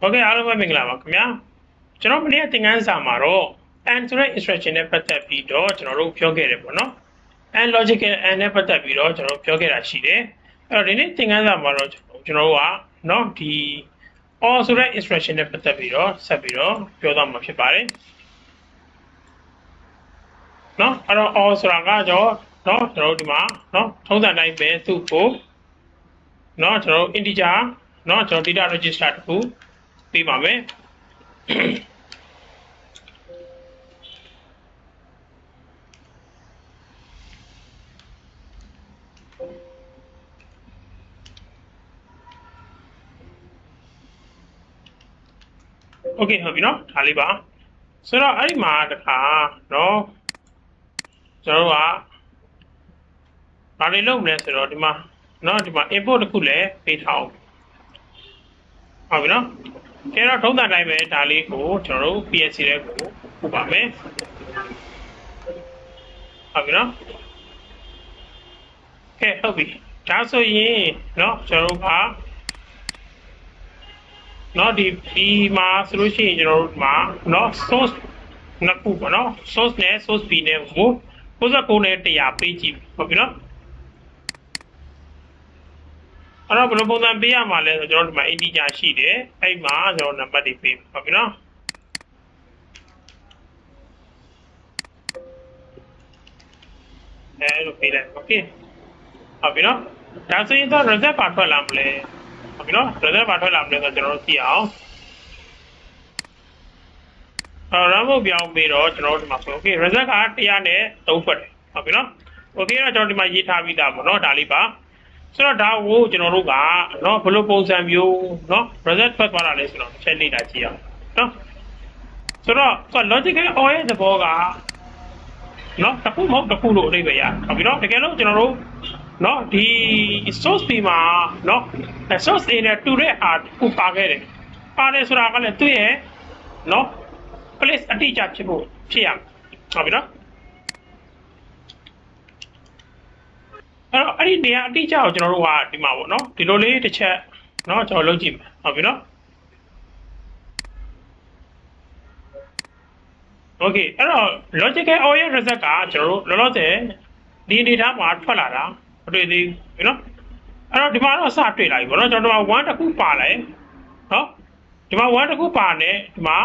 ဟုတ်ကဲ့အားလုံးပဲမင်္ဂလာပါခင်ဗျာကျွန်တော်မနေ့ကသင်ခန်းစာမှာတော့ and ဆိုတဲ့ instruction နဲ့ပတ်သက်ပြီးတော့ကျွန်တော်တို့ပြောခဲ့တယ်ပေါ့နော် and logical and နဲ့ပတ်သက်ပြီးတော့ကျွန်တော်တို့ပြောခဲ့တာရှိတယ်အဲ့တော့ဒီနေ့သင်ခန်းစာမှာတော့ကျွန်တော်တို့ကเนาะဒီ or ဆိုတဲ့ instruction နဲ့ပတ်သက်ပြီးတော့ဆက်ပြီးတော့ပြောသွားမှာဖြစ်ပါတယ်เนาะအဲ့တော့ or ဆိုတာကကျွန်တော်เนาะကျွန်တော်တို့ဒီမှာเนาะထုံးစံတိုင်းပဲသူ့ကိုเนาะကျွန်တော်တို့ integer เนาะကျွန်တော် data register တခု ပြီးပါမယ်โอเคဟုတ်ပြီเนาะဒါလေးပါဆိုတော့အဲ့ဒီမှာတခါเนาะကျွန်တော်တို့ကဘာတွေလုပ်မလဲဆိုတော့ဒီမှာเนาะဒီမှာ input တစ်ခုလည်းပေးထားအောင်ဟုတ်ပြီเนาะ ကဲတော့ထုံးစံတိုင်းပဲဒါလေးကိုကျွန်တော်တို့ PSC ရဲ့ကိုပို့ပါမယ်ဟုတ်ပြီเนาะကဲဟုတ်ပြီဒါဆိုရင်เนาะကျွန်တော်တို့ကเนาะဒီဒီမှာဆိုလို့ရှိရင်ကျွန်တော်တို့မှာเนาะ source နှစ်ခုပေါ့နော် source နဲ့ source b နဲ့ကို69နဲ့100ပေးကြည့်ဟုတ်ပြီနော် အဲ့တော့ဘယ်လိုပုံစံပေးရမှာလဲဆိုတော့ကျွန်တော်ဒီမှာ integer ရှိတယ်အဲ့မှာကျွန်တော်နံပါတ်တွေပေးဟုတ်ပြီနော်အဲလိုပေးလိုက် okay ဟုတ်ပြီနော်ဒါဆိုရင်တော့ result ပါထွက်လာမလဲဟုတ်ပြီနော် result ပါထွက်လာမလဲဆိုတော့ကျွန်တော်တို့ကြည့်အောင်အော်ရမို့ပြောင်းပြီးတော့ကျွန်တော်တို့ဒီမှာဆို okay result က100နဲ့3ထွက်တယ်ဟုတ်ပြီနော် okay တော့ကျွန်တော်ဒီမှာရေးထားပြီးသားပေါ့နော်ဒါလေးပါ ဆိုတော့ဒါကိုကျွန်တော်တို့ကเนาะဘယ်လိုပုံစံမျိုးเนาะ result ထွက်သွားတာလဲဆိုတော့ချက်လေ့လာကြည့်အောင်เนาะဆိုတော့ logical or ရဲ့သဘောကเนาะတစ်ခုမဟုတ်တစ်ခုလို့အဓိပ္ပာယ်ရဟုတ်ပြီเนาะတကယ်လို့ကျွန်တော်တို့เนาะဒီ source B မှာเนาะ source A နဲ့တူတဲ့အားကိုပါခဲ့တယ်ပါတယ်ဆိုတာကလည်းသူ့ရဲ့เนาะ place အတိအကျဖြစ်ဖို့ဖြစ်ရမယ်ဟုတ်ပြီနော် အဲ့တော့အဲ့ဒီနေရာအတိအကျကိုကျွန်တော်တို့ကဒီမှာပေါ့နော်ဒီလိုလေးတစ်ချက်နော်ကျွန်တော်လုပ်ကြည့်မယ်ဟုတ်ပြီနော် Okay အဲ့တော့ logical or ရဲ့ result ကကျွန်တော်တို့လောလောဆယ်ဒီ data မှာထွက်လာတာမတွေ့သေးဘူးနော်အဲ့တော့ဒီမှာတော့စတွေ့လာပြီပေါ့နော်ကျွန်တော်တို့က1တစ်ခုပါလိုက်နော်ဒီမှာ1တစ်ခုပါနေဒီမှာ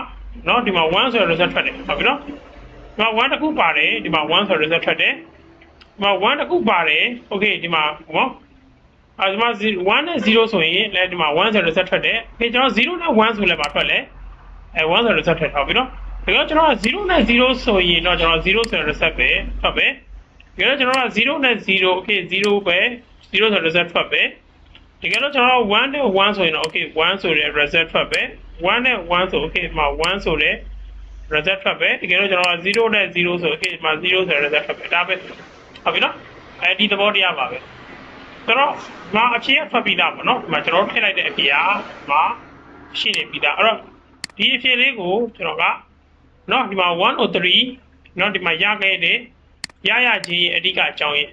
เนาะဒီမှာ1ဆိုတဲ့ result ထွက်တယ်ဟုတ်ပြီเนาะဒီမှာ1တစ်ခုပါတယ်ဒီမှာ1ဆိုတဲ့ result ထွက်တယ် ဒီမှာ1တစ်ခုပါတယ် okay ဒီမှာဟောအဲဒီမှာ1နဲ့0ဆိုရင်လည်းဒီမှာ1ဆိုတဲ့ result ထွက်တယ်ခေကျွန်တော်0နဲ့1ဆိုလည်းပါထွက်လဲအဲ1ဆိုတဲ့ result ထွက်ဟုတ်ပြီเนาะဒါကြောင့်ကျွန်တော်က0နဲ့0ဆိုရင်တော့ကျွန်တော်0ဆိုတဲ့ result ပဲထွက်ပဲဒါကြောင့်ကျွန်တော်က0နဲ့0 okay 0ပဲ0ဆိုတဲ့ result ထွက်ပဲတကယ်လို့ကျွန်တော်1နဲ့1ဆိုရင်တော့ okay 1ဆိုတဲ့ result ထွက်ပဲ1နဲ့1ဆို okay မှာ1ဆိုတဲ့ result ထွက်ပဲတကယ်လို့ကျွန်တော်0နဲ့0ဆို okay မှာ0ဆိုတဲ့ result ထွက်ပဲဒါပဲ ဟုတ်ပြီနော်အဲဒီသဘောတရားပါပဲဆိုတော့မှာအဖြေကထွက်ပြီးသားပေါ့နော်ဒီမှာကျွန်တော်ထည့်လိုက်တဲ့အဖြေကမှာရှိနေပြီးသားအဲ့တော့ဒီအဖြေလေးကိုကျွန်တော်ကနော်ဒီမှာ103နော်ဒီမှာရခဲ့တဲ့ရရချင်းအဓိကအကြောင်းရင်း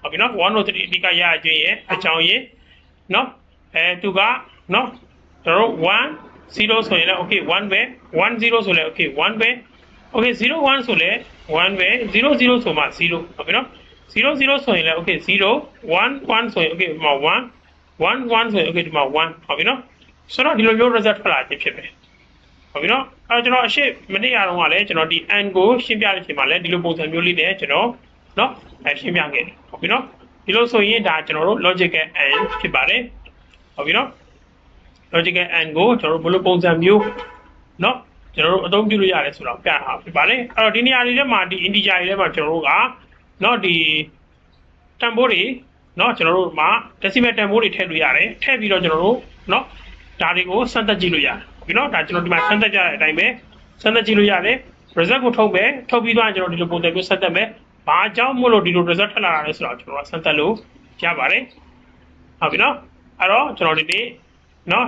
ဟုတ်ပြီနော်103အဓိကရရချင်းရဲ့အကြောင်းရင်းနော်အဲသူကနော်ကျွန်တော်1 0ဆိုရင်လည်း okay 1ပဲ1 0ဆိုလည်း okay 1ပဲ okay 0 1ဆိုလည်း1ပဲ0 0ဆိုမှ0ဟုတ်ပြီနော် 0 0ဆိုရင်လည်း okay 0 1 1ဆိုရင် okay ဒီမှာ1 1 1ဆိုရင် okay ဒီမှာ1ဟုတ်ပြီနော်ဆိုတော့ဒီလိုမျိုး result ထွက်လာခြင်းဖြစ်မယ်ဟုတ်ပြီနော်အဲကျွန်တော်အရှိမနေ့ကတော့ကလည်းကျွန်တော်ဒီ and ကိုရှင်းပြတဲ့အချိန်မှာလည်းဒီလိုပုံစံမျိုးလေးနဲ့ကျွန်တော်နော်အဲရှင်းပြခဲ့တယ်ဟုတ်ပြီနော်ဒီလိုဆိုရင်ဒါကျွန်တော်တို့ logical and ဖြစ်ပါတယ်ဟုတ်ပြီနော် logical and ကိုကျွန်တော်တို့ဘယ်လိုပုံစံမျိုးနော်ကျွန်တော်တို့အသုံးပြုလို့ရတယ်ဆိုတော့ပြတာဖြစ်ပါတယ်အဲ့တော့ဒီနေရာလေးထဲမှာဒီ integer တွေထဲမှာကျွန်တော်တို့က เนาะဒီတန်ဖိုးတွေเนาะကျွန်တော်တို့မှာ decimal တန်ဖိုးတွေထည့်လို့ရတယ်ထည့်ပြီးတော့ကျွန်တော်တို့เนาะဒါတွေကိုစမ်းသပ်ကြည့်လို့ရတယ်ပြီးတော့ဒါကျွန်တော်ဒီမှာစမ်းသပ်ကြတဲ့အတိုင်းပဲစမ်းသပ်ကြည့်လို့ရတယ် result ကိုထုတ်မယ်ထုတ်ပြီးတော့ကျွန်တော်ဒီလိုပုံစံမျိုးစမ်းသပ်မယ်ဘာအကြောင်းမို့လို့ဒီလို result ထွက်လာတာလဲဆိုတော့ကျွန်တော်ကစမ်းသပ်လို့ရပါတယ်ဟုတ်ပြီနော်အဲ့တော့ကျွန်တော်ဒီနေ့နော်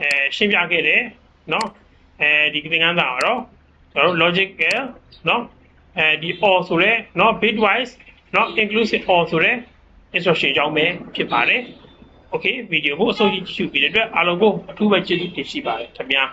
အဲရှင်းပြခဲ့တယ်เนาะအဲဒီသင်ခန်းစာကတော့ကျွန်တော်တို့ logical เนาะ အဲဒီ or ဆိုရဲเนาะ bitwise เนาะ inclusive or ဆိုရဲ instruction အကြောင်းပဲဖြစ်ပါတယ် โอเคဗီဒီယိုကိုအစိုးရကြည့်ရှုပြီးတဲ့အတွက်အားလုံးကိုအထူးပဲကျေးဇူးတင်ရှိပါတယ်ခင်ဗျာ